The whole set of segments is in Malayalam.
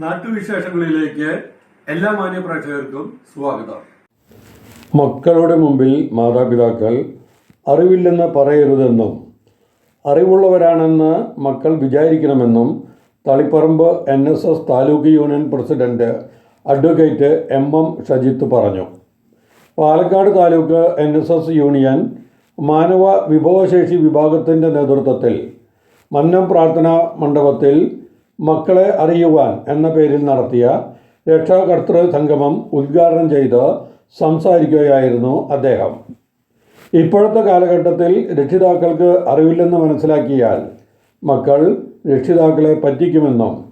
നാട്ടുവിശേഷങ്ങളിലേക്ക് എല്ലാ മാന്യപ്രേക്ഷകർക്കും സ്വാഗതം. മക്കളുടെ മുമ്പിൽ മാതാപിതാക്കൾ അറിവില്ലെന്ന് പറയരുതെന്നും അറിവുള്ളവരാണെന്ന് മക്കൾ വിചാരിക്കണമെന്നും Taliparamba N S S taluk union president advocate M M Shajith പറഞ്ഞു. Palakkad taluk N S S union മാനവ വിഭവശേഷി വിഭാഗത്തിന്റെ നേതൃത്വത്തിൽ മന്നം പ്രാർത്ഥനാ മണ്ഡപത്തിൽ മക്കളെ അറിയുവാൻ എന്ന പേരിൽ നടത്തിയ രക്ഷാകർത്തൃ സംഗമം ഉദ്ഘാടനം ചെയ്ത് സംസാരിക്കുകയായിരുന്നു അദ്ദേഹം. ഇപ്പോഴത്തെ കാലഘട്ടത്തിൽ രക്ഷിതാക്കൾക്ക് അറിവില്ലെന്ന് മനസ്സിലാക്കിയാൽ മക്കൾ രക്ഷിതാക്കളെ പറ്റിക്കുമെന്നും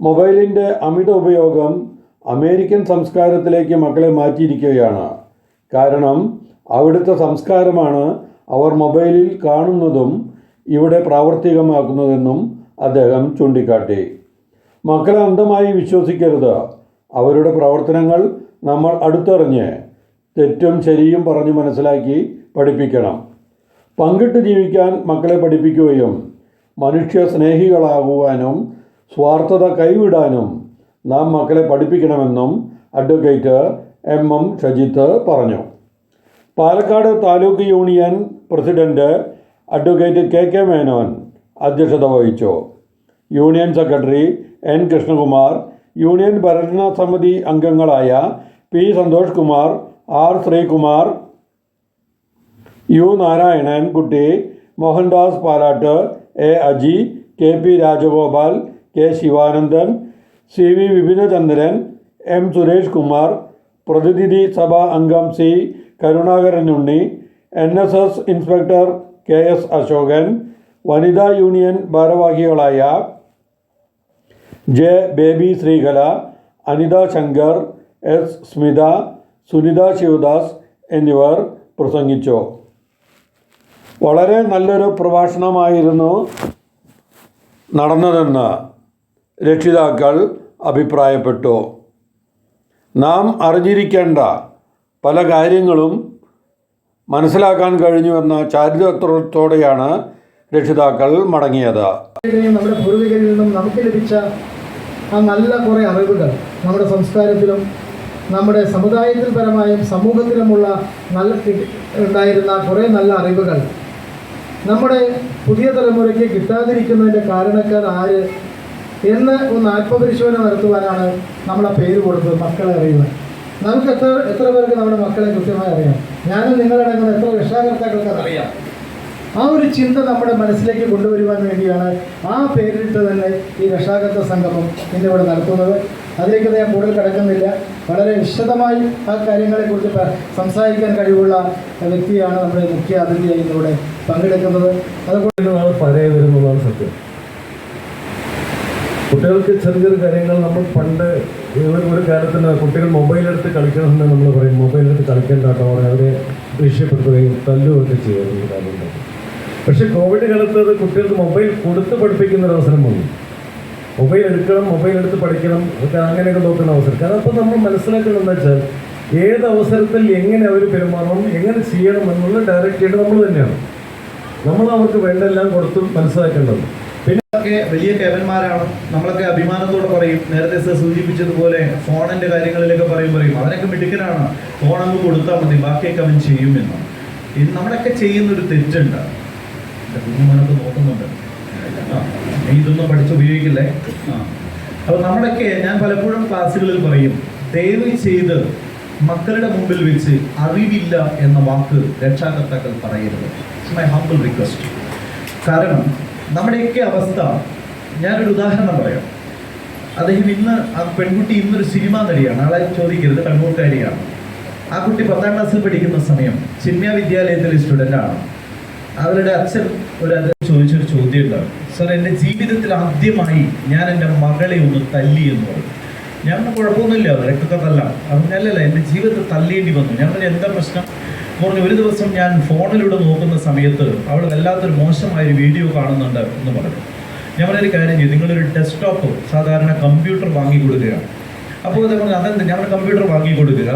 മൊബൈലിന്റെ അമിത ഉപയോഗം അമേരിക്കൻ സംസ്കാരത്തിലേക്ക് മക്കളെ മാറ്റിയിരിക്കുകയാണ്. കാരണം അവിടുത്തെ സംസ്കാരമാണ് അവർ മൊബൈലിൽ കാണുന്നതും ഇവിടെ പ്രാവർത്തികമാക്കുന്നതെന്നും അദ്ദേഹം ചൂണ്ടിക്കാട്ടി. മക്കളെ അന്ധമായി വിശ്വസിക്കരുത്. അവരുടെ പ്രവർത്തനങ്ങൾ നമ്മൾ അടുത്തറിഞ്ഞ് തെറ്റും ശരിയും പറഞ്ഞു മനസ്സിലാക്കി പഠിപ്പിക്കണം. പങ്കിട്ട് ജീവിക്കാൻ മക്കളെ പഠിപ്പിക്കുകയും മനുഷ്യ സ്നേഹികളാകുവാനും സ്വാർത്ഥത കൈവിടാനും നാം മക്കളെ പഠിപ്പിക്കണമെന്നും അഡ്വക്കേറ്റ് എം എം ഷജിത്ത് പറഞ്ഞു. Palakkad taluk union president advocate K K Menon അധ്യക്ഷത വഹിച്ചു. Union secretary N. Krishnakumar union ഭരണസമിതി അംഗങ്ങളായ P. Santhosh Kumar R. Sreekumar U. Narayanan Kutty Mohandas Palat A. Aji K. P. Rajagopal K. Sivanandan C. V. Vipinachandran M. Suresh Kumar പ്രതിനിധി സഭാ അംഗം C. Karunakaran Unni N. S. S. Inspector K. S. Asokan വനിതാ യൂണിയൻ ഭാരവാഹികളായ ജെ ബേബി ശ്രീകല അനിത ശങ്കർ എസ് സ്മിത സുനിത ശിവദാസ് എന്നിവർ പ്രസംഗിച്ചു. വളരെ നല്ലൊരു പ്രഭാഷണമായിരുന്നു നടന്നതെന്ന് രക്ഷിതാക്കൾ അഭിപ്രായപ്പെട്ടു. നാം അറിഞ്ഞിരിക്കേണ്ട പല കാര്യങ്ങളും മനസ്സിലാക്കാൻ കഴിഞ്ഞുവെന്ന ചാരിത്രത്തോടെയാണ് രക്ഷിതാക്കൾ മടങ്ങിയത്. നമ്മുടെ പൂർവികരിൽ നിന്നും നമുക്ക് ലഭിച്ച ആ നല്ല കുറേ അറിവുകൾ നമ്മുടെ സംസ്കാരത്തിലും നമ്മുടെ സമുദായത്തിൽ പരമായും സമൂഹത്തിലുമുള്ള നല്ല ഉണ്ടായിരുന്ന കുറേ നല്ല അറിവുകൾ നമ്മുടെ പുതിയ തലമുറയ്ക്ക് കിട്ടാതിരിക്കുന്നതിന്റെ കാരണക്കാർ ആര് എന്ന് ഒന്ന് ആത്മപരിശോധന നടത്തുവാനാണ് നമ്മളെ പേര് കൊടുത്തത് മക്കളെ അറിയുവാൻ. നമുക്ക് എത്ര എത്ര പേർക്ക് നമ്മുടെ മക്കളെ കൃത്യമായി അറിയാം? ഞാനും നിങ്ങളടങ്ങുന്ന എത്ര രക്ഷാകർത്താക്കൾക്ക് അറിയാം? ആ ഒരു ചിന്ത നമ്മുടെ മനസ്സിലേക്ക് കൊണ്ടുവരുവാൻ വേണ്ടിയാണ് ആ പേരിട്ട് തന്നെ ഈ രക്ഷാകർത്ത സംഗമം ഇന്നിവിടെ നടത്തുന്നത്. അതിലേക്ക് ഞാൻ കൂടുതൽ കിടക്കുന്നില്ല. വളരെ വിശദമായി ആ കാര്യങ്ങളെക്കുറിച്ച് സംസാരിക്കാൻ കഴിവുള്ള വ്യക്തിയാണ് നമ്മുടെ മുഖ്യ അതിഥിയായി ഇന്നിവിടെ പങ്കെടുക്കുന്നത്. അതുകൊണ്ട് നാൾ പഴയ വരുന്നതാണ് സത്യം. കുട്ടികൾക്ക് ചെറിയ ചെറിയ കാര്യങ്ങൾ നമ്മൾ പണ്ട് ഒരു കാലത്തിന് കുട്ടികൾ മൊബൈലെടുത്ത് കളിക്കണമെന്ന് നമ്മൾ പറയും. മൊബൈലെടുത്ത് കളിക്കേണ്ട കേട്ടോ അവരെ ദേഷ്യപ്പെടുത്തുകയും തല്ലുകയൊക്കെ ചെയ്യുന്ന കാര്യമുണ്ട് പക്ഷേ കോവിഡ് കാലത്ത് അത് കുട്ടികൾക്ക് മൊബൈൽ കൊടുത്ത് പഠിപ്പിക്കുന്ന ഒരു അവസരം വന്നു. മൊബൈൽ എടുക്കണം മൊബൈൽ എടുത്ത് പഠിക്കണം ഒക്കെ അങ്ങനെയൊക്കെ നോക്കുന്ന അവസരം. കാരണം അപ്പോൾ നമ്മൾ മനസ്സിലാക്കണമെന്ന് വെച്ചാൽ ഏത് അവസരത്തിൽ എങ്ങനെ അവർ പെരുമാറണം എങ്ങനെ ചെയ്യണം എന്നുള്ള ഡയറക്റ്റ് ചെയ്യേണ്ടത് നമ്മൾ തന്നെയാണ്. നമ്മൾ അവർക്ക് വേണ്ടെല്ലാം കൊടുത്ത് മനസ്സിലാക്കേണ്ടത്. പിന്നെ ഒക്കെ വലിയ കേവന്മാരാണ് നമ്മളൊക്കെ അഭിമാനത്തോടെ പറയും നേരത്തെ സർ സൂചിപ്പിച്ചതുപോലെ ഫോണിന്റെ കാര്യങ്ങളിലൊക്കെ പറയും പറയും. അവരൊക്കെ മിടുക്കനാണ് ഫോൺ അങ്ങ് കൊടുത്താൽ മതി ബാക്കിയൊക്കെ അവൻ ചെയ്യുമെന്ന് നമ്മളൊക്കെ ചെയ്യുന്ന ഒരു തെറ്റുണ്ട്. കുഞ്ഞുമോനൊക്കെ നോക്കുന്നുണ്ട്. നീ ഇതൊന്നും പഠിച്ച് ഉപയോഗിക്കില്ലേ? അപ്പോൾ നമ്മളൊക്കെ ഞാൻ പലപ്പോഴും ക്ലാസ്സുകളിൽ പറയും ദയവ് ചെയ്ത് മക്കളുടെ മുമ്പിൽ വെച്ച് അറിവില്ല എന്ന വാക്ക് രക്ഷാകർത്താക്കൾ പറയരുത്. മൈ ഹംബിൾ റിക്വസ്റ്റ് കാരണം നമ്മുടെയൊക്കെ അവസ്ഥ ഞാനൊരു ഉദാഹരണം പറയാം. അദ്ദേഹം ഇന്ന് ആ പെൺകുട്ടി ഇന്നൊരു സിനിമ നടിയാണ്. ആളെ ചോദിക്കരുത് കണ്ണൂർക്കാരിയാണ്. ആ കുട്ടി പത്താം ക്ലാസ്സിൽ പഠിക്കുന്ന സമയം ചിന്മയ വിദ്യാലയത്തിലെ സ്റ്റുഡന്റ് ആണ്. അവരുടെ അച്ഛൻ ഒരു അത് ചോദിച്ചൊരു ചോദ്യം ഉണ്ടാവും സാർ എന്റെ ജീവിതത്തിൽ ആദ്യമായി ഞാൻ എന്റെ മകളെ ഒന്ന് തല്ലി എന്ന് പറഞ്ഞു. ഞാൻ കുഴപ്പമൊന്നുമില്ല അവരൊക്കെ തല്ലാം. പറഞ്ഞല്ലല്ല എന്റെ ജീവിതത്തിൽ തല്ലേണ്ടി വന്നു. ഞാൻ പറഞ്ഞു എന്താ പ്രശ്നം? പറഞ്ഞു ഒരു ദിവസം ഞാൻ ഫോണിലൂടെ നോക്കുന്ന സമയത്ത് അവൾ വല്ലാത്തൊരു മോശമായൊരു വീഡിയോ കാണുന്നുണ്ട് എന്ന് പറഞ്ഞു. ഞാൻ പറഞ്ഞൊരു കാര്യം ചെയ്തു നിങ്ങളൊരു ഡെസ്ക്ടോപ്പ് സാധാരണ കമ്പ്യൂട്ടർ വാങ്ങി കൊടുക്കുകയാണ് അപ്പോൾ അദ്ദേഹം അതെന്ത്? ഞാൻ കമ്പ്യൂട്ടർ വാങ്ങി കൊടുക്കുക.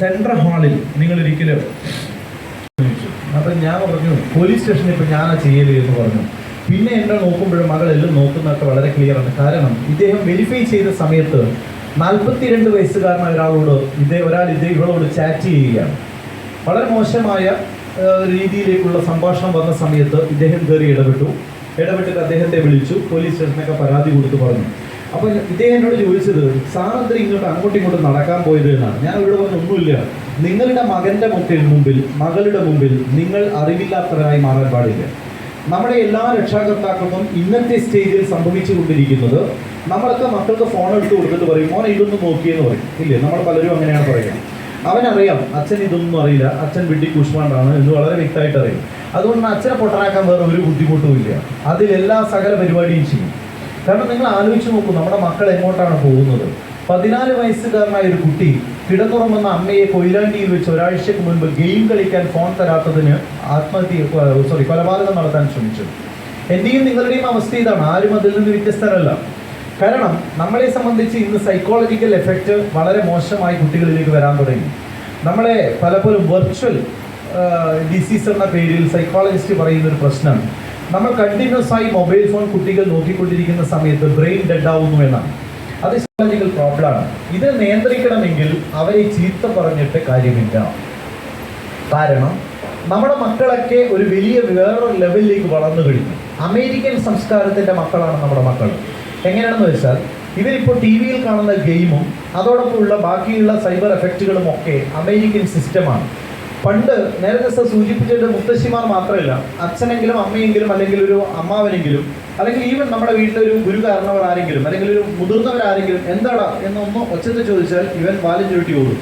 സെൻട്രൽ ഹാളിൽ നിങ്ങൾ ഒരിക്കലും അപ്പൊ ഞാൻ പറഞ്ഞു പോലീസ് സ്റ്റേഷനിൽ ഇപ്പൊ ഞാനാ ചെയ്യൽ എന്ന് പറഞ്ഞു. പിന്നെ എന്നെ നോക്കുമ്പോഴും മകളെല്ലാം നോക്കുന്നതൊക്കെ വളരെ ക്ലിയർ ആണ്. കാരണം ഇദ്ദേഹം വെരിഫൈ ചെയ്ത സമയത്ത് നാൽപ്പത്തിരണ്ട് വയസ്സുകാരനായ ഒരാളോട് ഇതേ ഒരാൾ ഇതേ ഇവളോട് ചാറ്റ് ചെയ്യുകയാണ്. വളരെ മോശമായ രീതിയിലേക്കുള്ള സംഭാഷണം വന്ന സമയത്ത് ഇദ്ദേഹം കയറി ഇടപെട്ടു. ഇടപെട്ടിട്ട് അദ്ദേഹത്തെ വിളിച്ചു. പോലീസ് സ്റ്റേഷനൊക്കെ പരാതി കൊടുത്തു പറഞ്ഞു. അപ്പോൾ ഇദ്ദേഹം എന്നോട് ചോദിച്ചത് സാറെന്തിനും ഇങ്ങോട്ട് അങ്ങോട്ടും ഇങ്ങോട്ടും നടക്കാൻ പോയത് എന്നാണ്? ഞാൻ ഇവിടെ ഒന്നുമില്ല. നിങ്ങളുടെ മകന്റെ മുക്കിൽ മുമ്പിൽ മകളുടെ മുമ്പിൽ നിങ്ങൾ അറിവില്ലാത്തവരായി മാറാൻ പാടില്ല. നമ്മുടെ എല്ലാ രക്ഷാകർത്താക്കൾക്കും ഇന്നത്തെ സ്റ്റേജിൽ സംഭവിച്ചു കൊണ്ടിരിക്കുന്നത് നമ്മളൊക്കെ മക്കൾക്ക് ഫോൺ എടുത്ത് കൊടുത്തിട്ട് പറയും മോനെ ഇതൊന്നും നോക്കിയെന്ന് പറയും. ഇല്ലേ? നമ്മൾ പലരും അങ്ങനെയാണ് പറയുക അവനറിയാം അച്ഛൻ ഇതൊന്നും അറിയില്ല. അച്ഛൻ വിട്ടി കുഷ്മാണ്ടാണ് എന്ന് വളരെ വ്യക്തമായിട്ട് അറിയും. അതുകൊണ്ട് അച്ഛനെ പൊട്ടനാക്കാൻ വേറെ ഒരു ബുദ്ധിമുട്ടും ഇല്ല അതിലെല്ലാ സകല പരിപാടിയും ചെയ്യും. കാരണം നിങ്ങൾ ആലോചിച്ച് നോക്കൂ നമ്മുടെ മക്കൾ എങ്ങോട്ടാണ് പോകുന്നത്? പതിനാല് വയസ്സുകാരനായ ഒരു കുട്ടി കിടന്നുറങ്ങുന്ന അമ്മയെ കൊയിലാണ്ടിയിൽ വെച്ച് ഒരാഴ്ചക്ക് മുൻപ് ഗെയിം കളിക്കാൻ ഫോൺ തരാത്തതിന് ആത്മഹത്യ സോറി കൊലപാതകം നടത്താൻ ശ്രമിച്ചു. എന്റെയും നിങ്ങളുടെയും അവസ്ഥ ഇതാണ്. ആരും അതിൽ നിന്ന് വ്യത്യസ്തരല്ല. കാരണം നമ്മളെ സംബന്ധിച്ച് ഇന്ന് സൈക്കോളജിക്കൽ എഫക്റ്റ് വളരെ മോശമായി കുട്ടികളിലേക്ക് വരാൻ തുടങ്ങി. നമ്മളെ പലപ്പോഴും വെർച്വൽ ഡിസീസ് എന്ന പേരിൽ സൈക്കോളജിസ്റ്റ് പറയുന്ന ഒരു പ്രശ്നം നമ്മൾ കണ്ടിന്യൂസ് ആയി മൊബൈൽ ഫോൺ കുട്ടികൾ നോക്കിക്കൊണ്ടിരിക്കുന്ന സമയത്ത് ബ്രെയിൻ ഡെഡ് ആവുന്നു എന്നാണ്. അത് സൈക്കോളജിക്കൽ പ്രോബ്ലമാണ് ഇത് നിയന്ത്രിക്കണമെങ്കിൽ അവരെ ചീത്ത പറഞ്ഞിട്ട് കാര്യമില്ല. കാരണം നമ്മുടെ മക്കളൊക്കെ ഒരു വലിയ വേറൊരു ലെവലിലേക്ക് വളർന്നു കഴിഞ്ഞു. അമേരിക്കൻ സംസ്കാരത്തിന്റെ മക്കളാണ് നമ്മുടെ മക്കൾ. എങ്ങനെയാണെന്ന് വെച്ചാൽ ഇവരിപ്പോൾ ടി വിയിൽ കാണുന്ന ഗെയിമും അതോടൊപ്പമുള്ള ബാക്കിയുള്ള സൈബർ എഫക്റ്റുകളും ഒക്കെ അമേരിക്കൻ സിസ്റ്റമാണ് പണ്ട് നേരത്തെ സർ സൂചിപ്പിച്ചിട്ട് മുത്തശ്ശിമാർ മാത്രമല്ല അച്ഛനെങ്കിലും അമ്മയെങ്കിലും അല്ലെങ്കിൽ ഒരു അമ്മാവനെങ്കിലും അല്ലെങ്കിൽ ഈവൻ നമ്മുടെ വീട്ടിലൊരു ഗുരു കാരണവർ ആരെങ്കിലും അല്ലെങ്കിൽ ഒരു മുതിർന്നവരാരെങ്കിലും എന്താടാ എന്നൊന്നും ഒച്ചത്തിൽ ചോദിച്ചാൽ ഇവൻ വാലും ചുരുട്ടി ഓടും.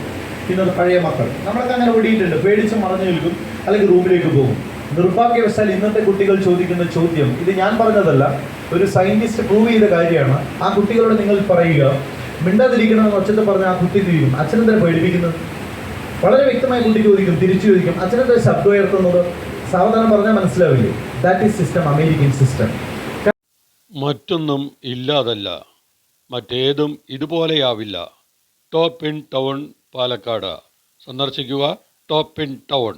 ഇന്നത്തെ പഴയ മക്കൾ. നമ്മളൊക്കെ അങ്ങനെ ഓടിയിട്ടുണ്ട്. പേടിച്ച് മറഞ്ഞു നിൽക്കും അല്ലെങ്കിൽ റൂമിലേക്ക് പോകും. നിർഭാഗ്യവശാൽ ഇന്നത്തെ കുട്ടികൾ ചോദിക്കുന്ന ചോദ്യം ഇത് ഞാൻ പറഞ്ഞതല്ല ഒരു സയന്റിസ്റ്റ് പ്രൂവ് ചെയ്ത കാര്യമാണ്. ആ കുട്ടികളോട് നിങ്ങൾ പറയുക മിണ്ടാതിരിക്കണമെന്ന് ഒച്ചത്തിൽ പറഞ്ഞ ആ കുട്ടി തീരും അച്ഛനെന്തിനെ പേടിപ്പിക്കുന്നത്? വളരെ വ്യക്തമായി കുട്ടി ചോദിക്കും തിരിച്ചു ചോദിക്കും. അച്ഛനെന്താ ശബ്ദം ഉയർത്തുന്നത്. സാവധാനം പറഞ്ഞാൽ മനസ്സിലാവില്ലേ? That is system American system മറ്റൊന്നും ഇല്ലാതല്ല. മറ്റേതും ഇതുപോലെയാവില്ല. Top in town Palakkad. സന്ദർശിക്കുക. Top in town